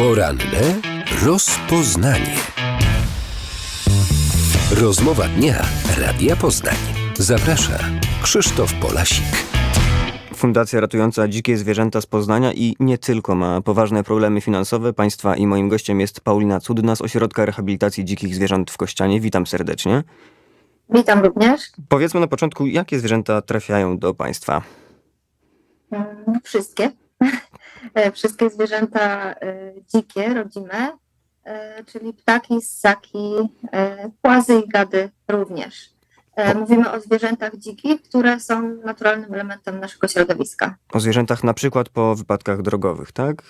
Poranne rozpoznanie. Rozmowa dnia Radia Poznań. Zaprasza Krzysztof Polasik. Fundacja ratująca dzikie zwierzęta z Poznania i nie tylko ma poważne problemy finansowe państwa i moim gościem jest Paulina Cudna z Ośrodka Rehabilitacji Dzikich Zwierząt w Kościanie. Witam serdecznie. Witam również. Powiedzmy na początku, jakie zwierzęta trafiają do państwa? Mm, Wszystkie. E, Wszystkie zwierzęta e, dzikie, rodzime, e, czyli ptaki, ssaki, płazy i gady również. Mówimy o zwierzętach dzikich, które są naturalnym elementem naszego środowiska. O zwierzętach na przykład po wypadkach drogowych, tak?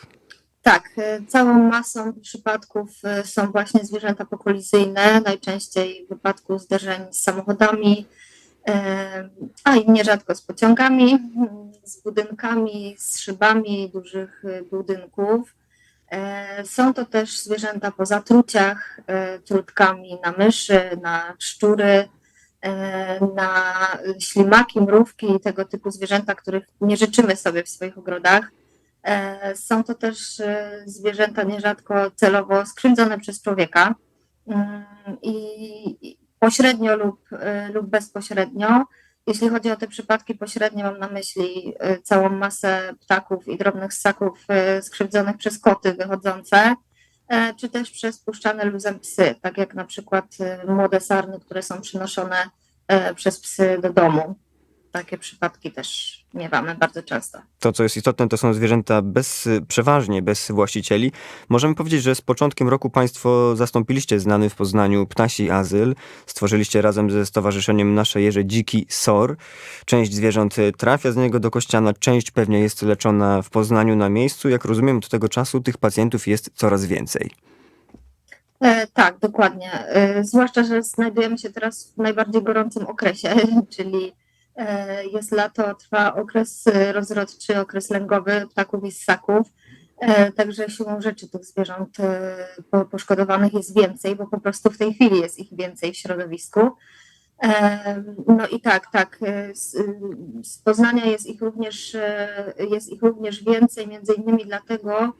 Tak, całą masą przypadków są właśnie zwierzęta pokolizyjne, najczęściej w wypadku zderzeń z samochodami, a i nierzadko z pociągami, z budynkami, z szybami dużych e, budynków. E, Są to też zwierzęta po zatruciach, e, trutkami na myszy, na szczury, e, na ślimaki, mrówki i tego typu zwierzęta, których nie życzymy sobie w swoich ogrodach. Są to też e, zwierzęta nierzadko celowo skrzywdzone przez człowieka Mm, i pośrednio lub, e, lub bezpośrednio. Jeśli chodzi o te przypadki pośrednie, mam na myśli e, całą masę ptaków i drobnych ssaków e, skrzywdzonych przez koty wychodzące, e, czy też przez puszczane luzem psy, tak jak na przykład e, młode sarny, które są przynoszone e, przez psy do domu. Takie przypadki też miewamy bardzo często. To, co jest istotne, to są zwierzęta bez, przeważnie bez właścicieli. Możemy powiedzieć, że z początkiem roku Państwo zastąpiliście znany w Poznaniu ptasi azyl. Stworzyliście razem ze Stowarzyszeniem Nasze Jeże Dziki SOR. Część zwierząt trafia z niego do Kościana, część pewnie jest leczona w Poznaniu na miejscu. Jak rozumiem, od tego czasu tych pacjentów jest coraz więcej. E, tak, dokładnie. E, zwłaszcza, że znajdujemy się teraz w najbardziej gorącym okresie, czyli jest lato, trwa okres e, rozrodczy, okres lęgowy ptaków i ssaków. E, Także siłą rzeczy tych zwierząt e, po- poszkodowanych jest więcej, bo po prostu w tej chwili jest ich więcej w środowisku. E, No i tak, tak. e, Z, Poznania jest ich również, e, jest ich również więcej, między innymi dlatego,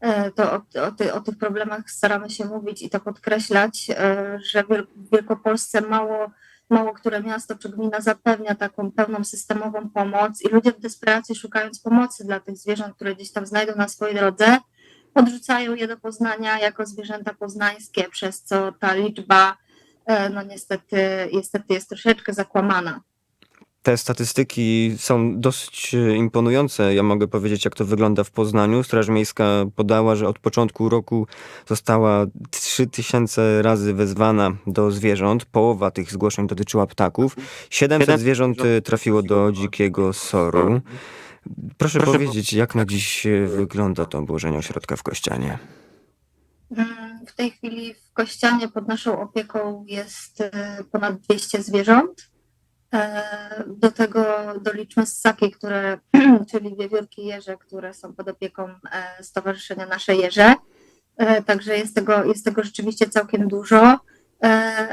E, to o, o, ty, o tych problemach staramy się mówić i to podkreślać, e, że w Wielkopolsce mało, mało które miasto czy gmina zapewnia taką pełną systemową pomoc i ludzie w desperacji szukając pomocy dla tych zwierząt, które gdzieś tam znajdą na swojej drodze, podrzucają je do Poznania jako zwierzęta poznańskie, przez co ta liczba e, no niestety, niestety jest troszeczkę zakłamana. Te statystyki są dosyć e, imponujące. Ja mogę powiedzieć, jak to wygląda w Poznaniu. Straż Miejska podała, że od początku roku została 3000 razy wezwana do zwierząt. Połowa tych zgłoszeń dotyczyła ptaków. 700 zwierząt e, trafiło do dzikiego soru. Proszę powiedzieć, jak na dziś e, wygląda to obłożenie ośrodka w Kościanie? W tej chwili w Kościanie pod naszą opieką jest ponad 200 zwierząt. E, Do tego doliczmy ssaki, które, czyli wiewiórki jeże, które są pod opieką e, Stowarzyszenia Nasze Jeże. E, Także jest tego, jest tego rzeczywiście całkiem dużo,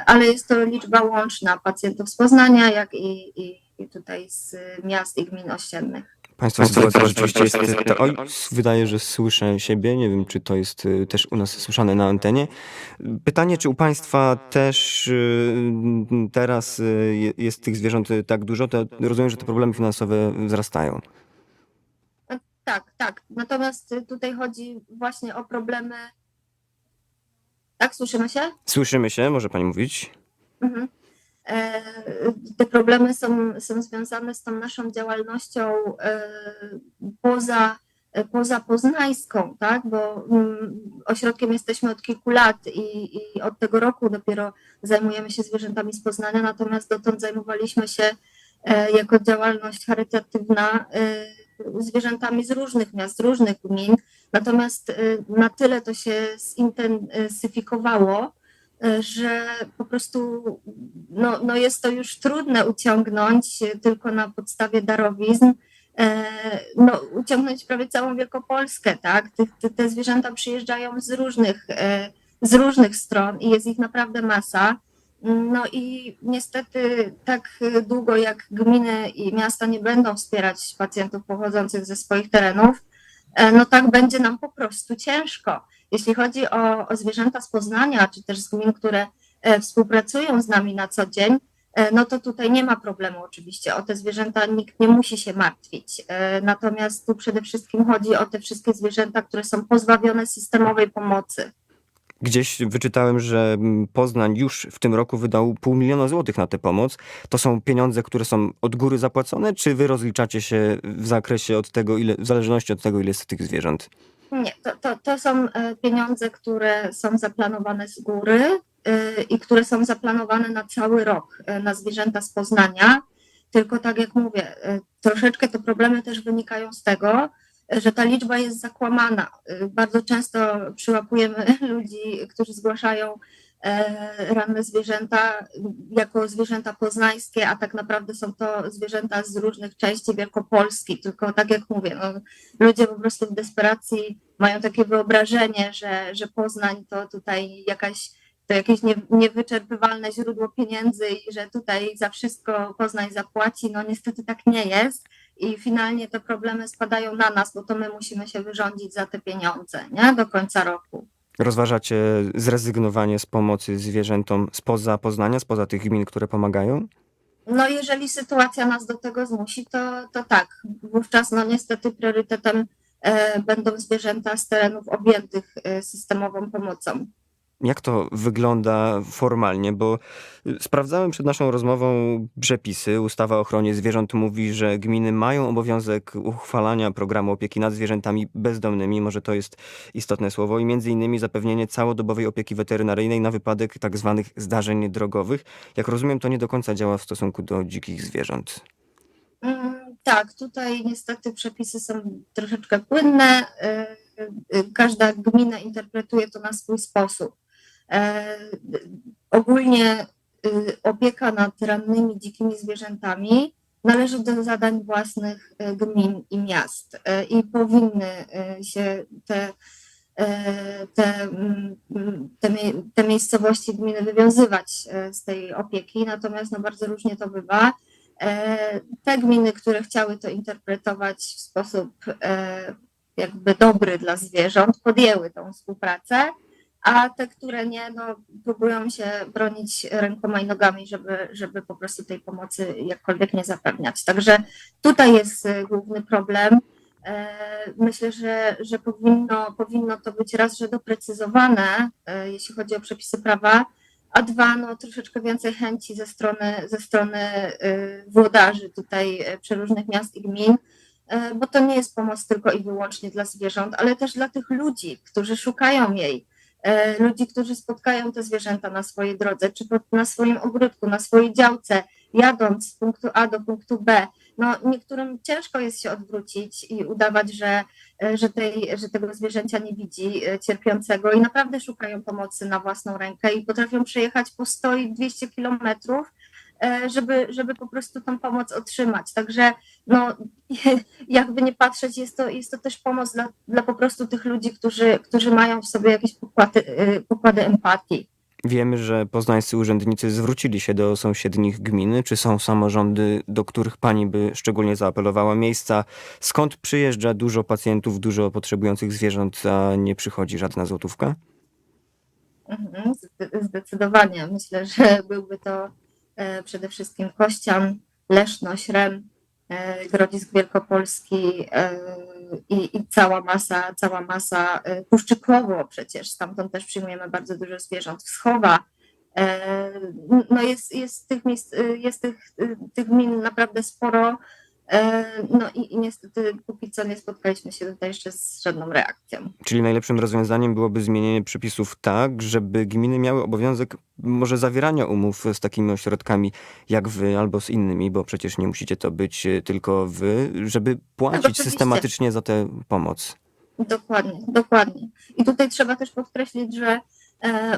ale jest to liczba łączna pacjentów z Poznania, jak i, i, i tutaj z miast i gmin ościennych. Państwa sytuacja rzeczywiście jest... Oj, wydaje, że słyszę siebie. Nie wiem, czy to jest y, też u nas słyszane na antenie. Pytanie, czy u Państwa też y, teraz y, je- jest tych zwierząt tak dużo? To rozumiem, że te problemy finansowe wzrastają. Tak, tak. Natomiast tutaj chodzi właśnie o problemy. Tak, słyszymy się? Słyszymy się, może Pani mówić? E, Te problemy są, są związane z tą naszą działalnością e, poza, poza poznańską, tak? Bo mm, ośrodkiem jesteśmy od kilku lat i, i od tego roku dopiero zajmujemy się zwierzętami z Poznania, natomiast dotąd zajmowaliśmy się e, jako działalność charytatywna zwierzętami z różnych miast, z różnych gmin. Natomiast na tyle to się zintensyfikowało, że po prostu no, no jest to już trudne uciągnąć tylko na podstawie darowizn, e, no, uciągnąć prawie całą Wielkopolskę, tak? Te, te, te zwierzęta przyjeżdżają z różnych, e, z różnych stron i jest ich naprawdę masa. No i niestety tak długo jak gminy i miasta nie będą wspierać pacjentów pochodzących ze swoich terenów, e, no tak będzie nam po prostu ciężko. Jeśli chodzi o, o zwierzęta z Poznania, czy też z gmin, które e, współpracują z nami na co dzień, e, no to tutaj nie ma problemu oczywiście. O te zwierzęta nikt nie musi się martwić. E, Natomiast tu przede wszystkim chodzi o te wszystkie zwierzęta, które są pozbawione systemowej pomocy. Gdzieś wyczytałem, że mm, Poznań już w tym roku wydał pół miliona złotych na tę pomoc. To są pieniądze, które są od góry zapłacone, czy wy rozliczacie się w zakresie od tego, ile, w zależności od tego, ile jest tych zwierząt? Nie, to, to, to są e, pieniądze, które są zaplanowane z góry e, i które są zaplanowane na cały rok e, na zwierzęta z Poznania. Tylko tak jak mówię, troszeczkę te problemy też wynikają z tego, że ta liczba jest zakłamana. Bardzo często przyłapujemy ludzi, którzy zgłaszają ranne zwierzęta jako zwierzęta poznańskie, a tak naprawdę są to zwierzęta z różnych części Wielkopolski. Tylko tak jak mówię, no, ludzie po prostu w desperacji mają takie wyobrażenie, że, że Poznań to tutaj jakaś, to jakieś nie, niewyczerpywalne źródło pieniędzy i że tutaj za wszystko Poznań zapłaci. No niestety tak nie jest. I finalnie te problemy spadają na nas, bo to my musimy się wyrządzić za te pieniądze, nie? Do końca roku. Rozważacie zrezygnowanie z pomocy zwierzętom spoza Poznania, spoza tych gmin, które pomagają? No jeżeli sytuacja nas do tego zmusi, to, to tak. Wówczas no niestety priorytetem e, będą zwierzęta z terenów objętych e, systemową pomocą. Jak to wygląda formalnie? Bo y, sprawdzałem przed naszą rozmową przepisy. Ustawa o ochronie zwierząt mówi, że gminy mają obowiązek uchwalania programu opieki nad zwierzętami bezdomnymi, może to jest istotne słowo, i między innymi zapewnienie całodobowej opieki weterynaryjnej na wypadek tak zwanych zdarzeń drogowych. Jak rozumiem, to nie do końca działa w stosunku do dzikich zwierząt. Mm, Tak, tutaj niestety przepisy są troszeczkę płynne. e, e, Każda gmina interpretuje to na swój sposób. E, Ogólnie e, opieka nad rannymi dzikimi zwierzętami należy do zadań własnych e, gmin i miast E, i powinny się te, te, mm, te, te miejscowości gminy wywiązywać z tej opieki, natomiast no bardzo różnie to bywa. E, te gminy, które chciały to interpretować w sposób e, jakby dobry dla zwierząt, podjęły tą współpracę, a te, które nie, no, próbują się bronić rękoma i nogami, żeby, żeby po prostu tej pomocy jakkolwiek nie zapewniać. Także tutaj jest e, główny problem. E, Myślę, że, że powinno, powinno to być raz, że doprecyzowane, e, jeśli chodzi o przepisy prawa, a dwa, no troszeczkę więcej chęci ze strony, ze strony y, włodarzy tutaj y, przeróżnych miast i gmin, y, bo to nie jest pomoc tylko i wyłącznie dla zwierząt, ale też dla tych ludzi, którzy szukają jej, y, ludzi, którzy spotkają te zwierzęta na swojej drodze, czy na swoim ogródku, na swojej działce, jadąc z punktu A do punktu B. No, niektórym ciężko jest się odwrócić i udawać, że e, że, tej, że tego zwierzęcia nie widzi e, cierpiącego i naprawdę szukają pomocy na własną rękę i potrafią przejechać po 100 i 200 kilometrów, e, żeby, żeby po prostu tą pomoc otrzymać. Także no, jakby nie patrzeć, jest to, jest to też pomoc dla, dla po prostu tych ludzi, którzy, którzy mają w sobie jakieś pokłady, e, pokłady empatii. Wiemy, że poznańscy urzędnicy zwrócili się do sąsiednich gmin. Czy są samorządy, do których pani by szczególnie zaapelowała? Miejsca, skąd przyjeżdża dużo pacjentów, dużo potrzebujących zwierząt, a nie przychodzi żadna złotówka? Mhm, zde- Zdecydowanie. Myślę, że byłby to e, przede wszystkim Kościan, Leszno, Śrem, e, Grodzisk Wielkopolski e, i, i cała masa, cała masa e, Puszczykowo przecież, stamtąd też przyjmujemy bardzo dużo zwierząt, Wschowa. E, No jest, jest tych miejsc, e, jest tych, e, tych gmin naprawdę sporo. E, No i, i niestety póki co nie spotkaliśmy się tutaj jeszcze z żadną reakcją. Czyli najlepszym rozwiązaniem byłoby zmienienie przepisów tak, żeby gminy miały obowiązek może zawierania umów z takimi ośrodkami jak wy albo z innymi, bo przecież nie musicie to być e, tylko wy, żeby płacić oczywiście. systematycznie za tę pomoc. Dokładnie, dokładnie. I tutaj trzeba też podkreślić, że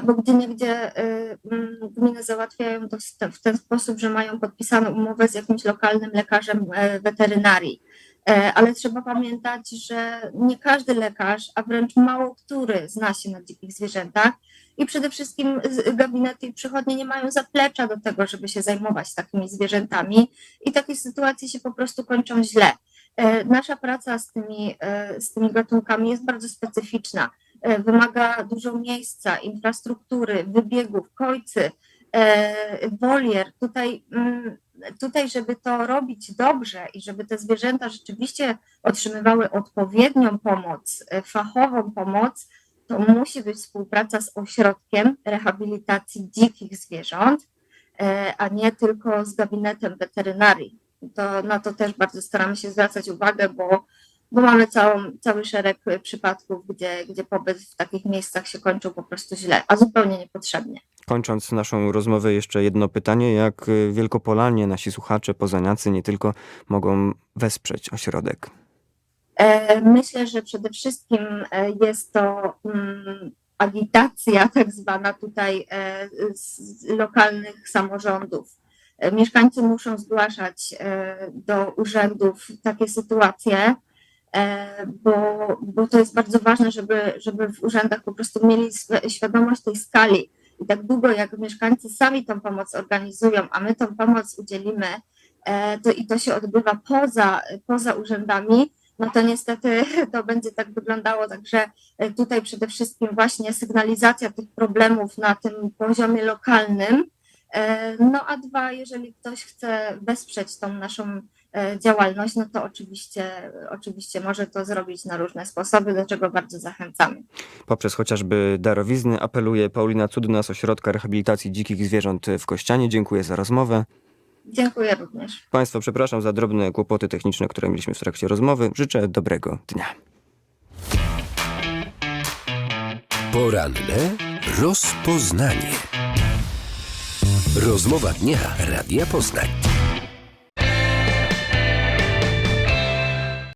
bo gdzie niegdzie e, mm, gminy załatwiają to w ten- sposób, że mają podpisaną umowę z jakimś lokalnym lekarzem e, weterynarii. E, Ale trzeba pamiętać, że nie każdy lekarz, a wręcz mało który zna się na dzikich zwierzętach i przede wszystkim gabinety i przychodnie nie mają zaplecza do tego, żeby się zajmować takimi zwierzętami i takie sytuacje się po prostu kończą źle. E, Nasza praca z tymi, e, z tymi gatunkami jest bardzo specyficzna. E, wymaga dużo miejsca, infrastruktury, wybiegów, kojcy, e, wolier. Tutaj, mm, tutaj, żeby to robić dobrze i żeby te zwierzęta rzeczywiście otrzymywały odpowiednią pomoc, e, fachową pomoc, to musi być współpraca z ośrodkiem rehabilitacji dzikich zwierząt, a nie tylko z gabinetem weterynarii. To, na to też bardzo staramy się zwracać uwagę, bo, bo mamy całą, cały szereg e, przypadków, gdzie, gdzie pobyt w takich miejscach się kończył po prostu źle, a zupełnie niepotrzebnie. Kończąc naszą rozmowę, jeszcze jedno pytanie. Jak y, Wielkopolanie, nasi słuchacze, poznaniacy nie tylko mogą wesprzeć ośrodek? E, Myślę, że przede wszystkim e, jest to mm, agitacja tak zwana tutaj e, z lokalnych samorządów. Mieszkańcy muszą zgłaszać do urzędów takie sytuacje, bo, bo to jest bardzo ważne, żeby, żeby w urzędach po prostu mieli świadomość tej skali. I tak długo jak mieszkańcy sami tą pomoc organizują, a my tą pomoc udzielimy, e, to i to się odbywa poza, poza urzędami, no to niestety to będzie tak wyglądało. Także e, tutaj przede wszystkim właśnie sygnalizacja tych problemów na tym poziomie lokalnym. E, No a dwa, jeżeli ktoś chce wesprzeć tą naszą e, działalność, no to oczywiście, oczywiście może to zrobić na różne sposoby, do czego bardzo zachęcamy. Poprzez chociażby darowizny apeluje Paulina Cudna z Ośrodka Rehabilitacji Dzikich Zwierząt w Kościanie. Dziękuję za rozmowę. Dziękuję również. Państwa przepraszam za drobne kłopoty techniczne, które mieliśmy w trakcie rozmowy. Życzę dobrego dnia. Poranne rozpoznanie. Rozmowa dnia Radia Poznań.